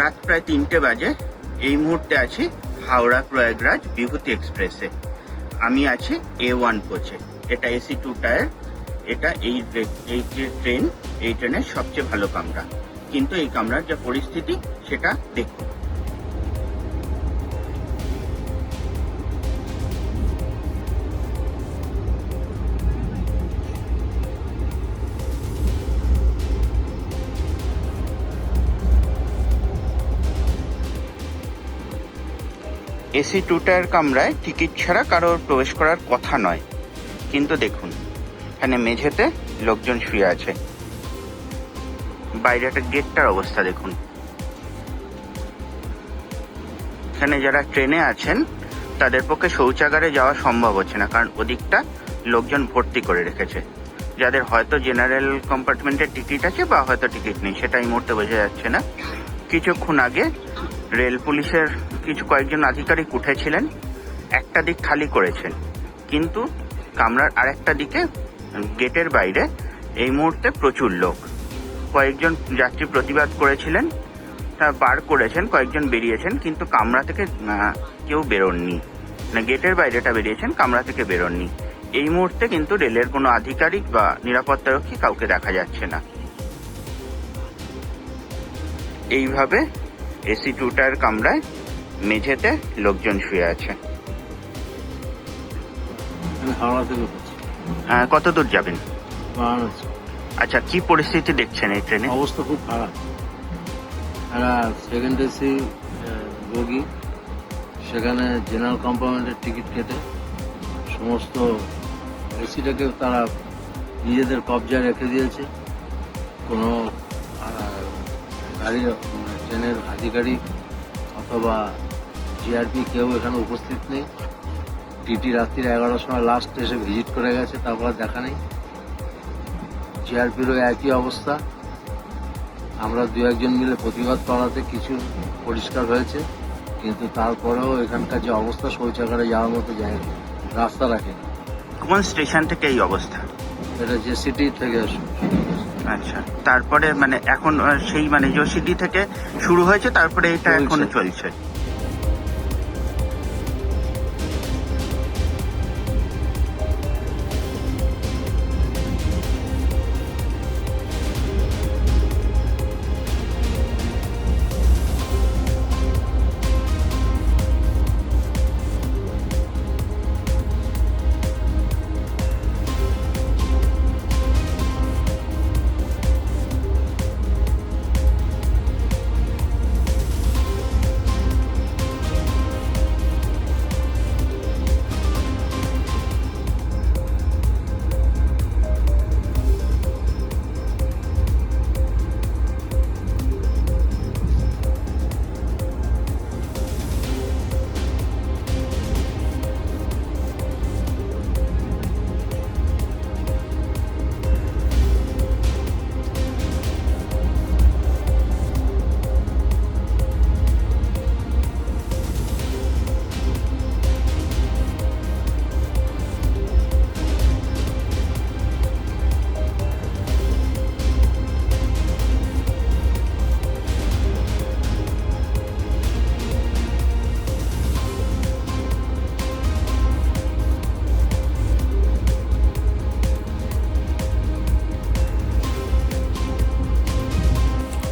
রাত প্রায় তিনটে বাজে। এই মুহূর্তে আছি হাওড়া প্রয়াগরাজ বিভূতি এক্সপ্রেসে। আমি আছি এ ওয়ান কোচে এটা এসি টু টায়ার এটা এই এই যে ট্রেন এই ট্রেনের সবচেয়ে ভালো কামরা। কিন্তু এই কামরার যা পরিস্থিতি, সেটা দেখুন। এসি টু টায়ার কামরায় টিকিট ছাড়া কারোর প্রবেশ করার কথা নয়। কিন্তু দেখুন, এখানে মেঝেতে লোকজন শুয়ে আছে। বাইরে একটা গেটটার অবস্থা দেখুন। এখানে যারা ট্রেনে আছেন, তাদের পক্ষে শৌচাগারে যাওয়া সম্ভব হচ্ছে না, কারণ ওদিকটা লোকজন ভর্তি করে রেখেছে। যাদের হয়তো জেনারেল কম্পার্টমেন্টের টিকিট আছে বা হয়তো টিকিট নেই, সেটা এই মুহূর্তে বোঝা যাচ্ছে না। কিছুক্ষণ আগে রেল পুলিশের কিছু কয়েকজন আধিকারিক উঠেছিলেন, একটা দিক খালি করেছেন। কিন্তু কামরার আরেকটা দিকে, গেটের বাইরে, এই মুহূর্তে প্রচুর লোক। কয়েকজন যাত্রী প্রতিবাদ করেছিলেন, তা বার করেছেন, কয়েকজন বেরিয়েছেন, কিন্তু কামরা থেকে কেউ বেরোননি। মানে গেটের বাইরেটা বেরিয়েছেন, কামরা থেকে বেরোননি। এই মুহূর্তে কিন্তু রেলের কোনো আধিকারিক বা নিরাপত্তারক্ষী কাউকে দেখা যাচ্ছে না। এইভাবে এসি টুটার কামরায় মেঝেতে লোকজন শুয়ে আছে। আহ, কত দূর যাবেন? আচ্ছা কি পরিস্থিতি দেখছেন এই ট্রেনে? অবস্থা খুব খারাপ। একটা সেকেন্ড এসি রোগী। সেখানে জেনারেল কম্পার্টমেন্টের টিকিট কেটে সমস্ত এসিটাকে তারা নিজেদের কবজায় রেখে দিয়েছে। কোনো গাড়ি ট্রেনের আধিকারিক অথবা জিআরপি কেউ এখানে উপস্থিত নেই। টিটি রাত্রির এগারোটার সময় লাস্ট এসে ভিজিট করে গেছে তারপর দেখা নেই। জিআরপিরও একই অবস্থা। আমরা দু একজন মিলে প্রতিবাদ করাতে কিছু পরিষ্কার হয়েছে কিন্তু তারপরেও এখানকার যে অবস্থা শৌচাগারে যাওয়ার মতো জায়গা রাস্তা রাখে কোন স্টেশন থেকে এই অবস্থা? এটা যে সিটি থেকে আচ্ছা তারপরে মানে এখন সেই মানে যশিডি থেকে শুরু হয়েছে তারপরে এটা এখন চলছে।